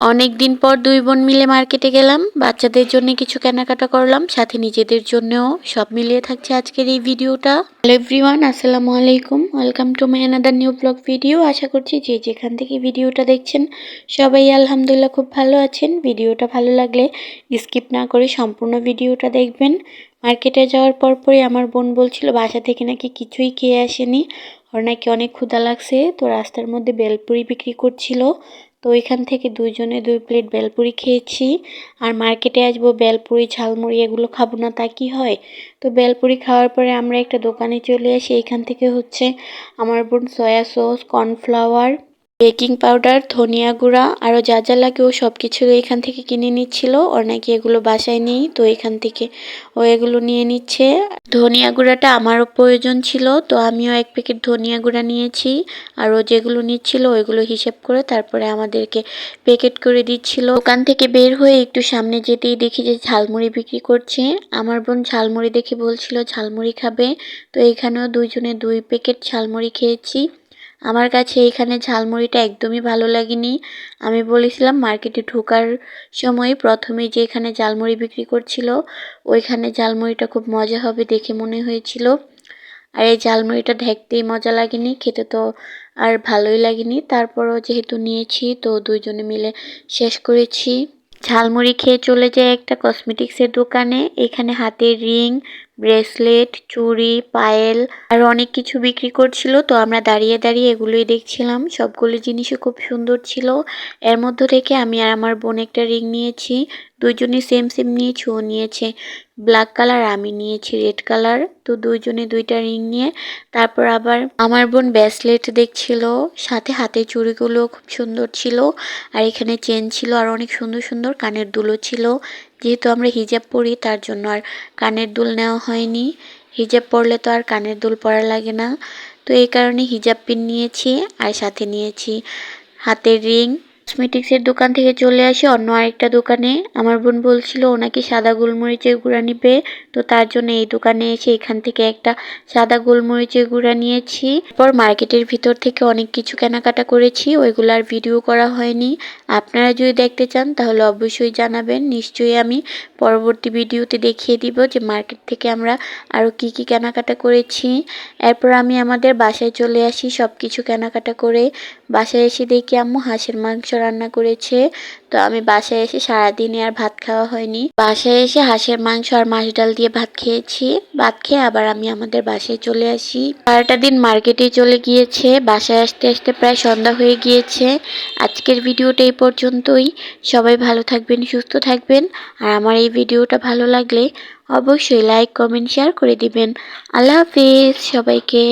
অনেক দিন পর দুই বোন মিলে মার্কেটে গেলাম। বাচ্চাদের জন্য কিছু কেনাকাটা করলাম, সাথে নিজেদের জন্যও। সব মিলিয়ে থাকছে আজকের এই ভিডিওটা। হ্যালো এভরিওয়ান, আসসালামু আলাইকুম। Welcome to my another new blog video. আশা করছি যে যেখান থেকে ভিডিওটা দেখছেন, সবাই আলহামদুলিল্লাহ খুব ভালো আছেন। ভিডিওটা ভালো লাগলে স্কিপ না করে সম্পূর্ণ ভিডিওটা দেখবেন। মার্কেটে যাওয়ার পর পরই আমার বোন বলছিল, বাসা থেকে নাকি কিছুই খেয়ে আসেনি। ওর নাকি অনেক ক্ষুধা লাগছে। তো রাস্তার মধ্যে বেলপুরি বিক্রি করছিল। তো ওইখান থেকে দুইজনে দুই প্লেট বেলপুরি খেয়েছি। আর মার্কেটে আসব, বেলপুরি, ঝালমুড়ি এগুলো খাব না, তা কি হয়? তো বেলপুরি খাওয়ার পরে আমরা একটা দোকানে চলে আসি, এখান থেকে হচ্ছে আমার বোন soya sauce cornflour baking powder, ধনিয়া গুঁড়া আরও যা যা লাগে ও সব কিছু এখান থেকে কিনে নিচ্ছিল। ওর নাকি এগুলো বাসায় নেই, তো এখান থেকে ও এগুলো নিয়ে নিচ্ছে। ধনিয়া গুঁড়াটা আমারও প্রয়োজন ছিল, তো আমিও এক প্যাকেট ধনিয়া গুঁড়া নিয়েছি। আর ও যেগুলো নিচ্ছিল ওইগুলো হিসেব করে তারপরে আমাদেরকে প্যাকেট করে দিচ্ছিল। দোকান থেকে বের হয়ে একটু সামনে যেতেই দেখি যে ঝালমুড়ি বিক্রি করছে। আমার বোন ঝালমুড়ি দেখে বলছিল, ঝালমুড়ি খাবে। তো এখানেও দুইজনে দুই প্যাকেট ঝালমুড়ি খেয়েছি। আমার কাছে এইখানে ঝালমুড়িটা একদমই ভালো লাগেনি। আমি বলেছিলাম মার্কেটে ঢোকার সময় প্রথমে যে এখানে ঝালমুড়ি বিক্রি করছিল, ওইখানে ঝালমুড়িটা খুব মজা হবে দেখে মনে হয়েছিল। আর এই ঝালমুড়িটা দেখতেই মজা লাগেনি, খেতে তো আর ভালোই লাগেনি। তারপরও যেহেতু নিয়েছি, তো দুইজনে মিলে শেষ করেছি। ঝালমুড়ি খেয়ে চলে যায় একটা কসমেটিক্সের দোকানে, এখানে হাতের রিং ব্রেসলেট, চুড়ি, পায়েল আর অনেক কিছু বিক্রি করছিল। তো আমরা দাঁড়িয়ে দাঁড়িয়ে এগুলোই দেখছিলাম। সবগুলো জিনিসই খুব সুন্দর ছিল। এর মধ্য থেকে আমি আর আমার বোন একটা রিং নিয়েছি। দুইজনই সেম সেম নিয়েছি, ও নিয়েছে ব্ল্যাক কালার, আমি নিয়েছি রেড কালার। তো দুইজনে দুইটা রিং নিয়ে তারপর আবার আমার বোন ব্যাসলেট দেখছিল। সাথে হাতে চুড়িগুলো খুব সুন্দর ছিল। আর এখানে চেন ছিল আর অনেক সুন্দর সুন্দর কানের দুলো ছিল। যেহেতু আমরা হিজাব পরি, তার জন্য আর কানের দুল নেওয়া হয়নি। হিজাব পরলে তো আর কানের দুল পরা লাগে না। তো এই কারণে হিজাব পিন নিয়েছি আর সাথে নিয়েছি হাতের রিং। কসমেটিক্সের দোকান থেকে চলে আসি অন্য আরেকটা দোকানে। আমার বোন বলছিল ওনাকে সাদা গোলমরিচের গুঁড়া নিবে। তো তার জন্য এই দোকানে এসে এখান থেকে একটা সাদা গোলমরিচের গুঁড়া নিয়েছি। পর মার্কেটের ভিতর থেকে অনেক কিছু কেনাকাটা করেছি, ওইগুলো আর ভিডিও করা হয়নি। আপনারা যদি দেখতে চান, তাহলে অবশ্যই জানাবেন। নিশ্চয়ই আমি পরবর্তী ভিডিওতে দেখিয়ে দিব যে মার্কেট থেকে আমরা আরও কি কি কেনাকাটা করেছি। এরপর আমি আমাদের বাসায় চলে আসি সব কিছু কেনাকাটা করে। বাসায় এসে দেখি, আম্মু, হাঁসের মাংস রান্না করেছে। তো আমি বাসায় এসে সারাদিনে আর ভাত খাওয়া হয়নি। বাসায় এসে হাঁসের মাংস আর মাছ ডাল দিয়ে ভাত খেয়েছি। ভাত খেয়ে আবার আমি আমাদের বাসায় চলে আসি। সারাটা দিন মার্কেটে চলে গিয়েছে। বাসায় আসতে আসতে প্রায় সন্ধ্যা হয়ে গিয়েছে। আজকের ভিডিওটা এই পর্যন্তই। সবাই ভালো থাকবেন, সুস্থ থাকবেন। আর আমার এই ভিডিওটা ভালো লাগলে অবশ্যই লাইক কমেন্ট শেয়ার করে দিবেন। আল্লাহ হাফিজ সবাইকে।